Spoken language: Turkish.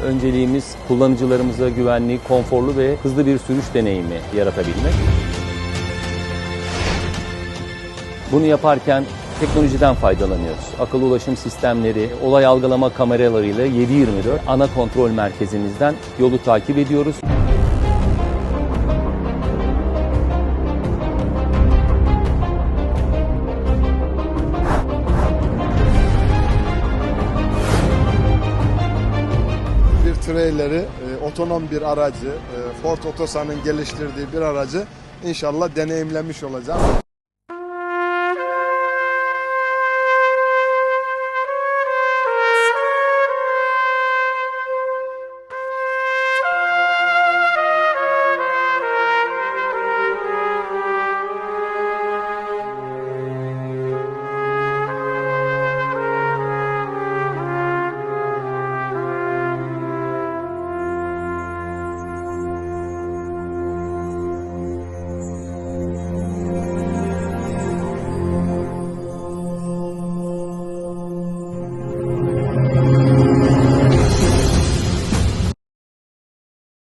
önceliğimiz kullanıcılarımıza güvenli, konforlu ve hızlı bir sürüş deneyimi yaratabilmek. Bunu yaparken teknolojiden faydalanıyoruz. Akıllı ulaşım sistemleri, olay algılama kameralarıyla 7/24 ana kontrol merkezimizden yolu takip ediyoruz. Trailer'i, e, otonom bir aracı, e, Ford Otosan'ın geliştirdiği bir aracı inşallah deneyimlemiş olacağım.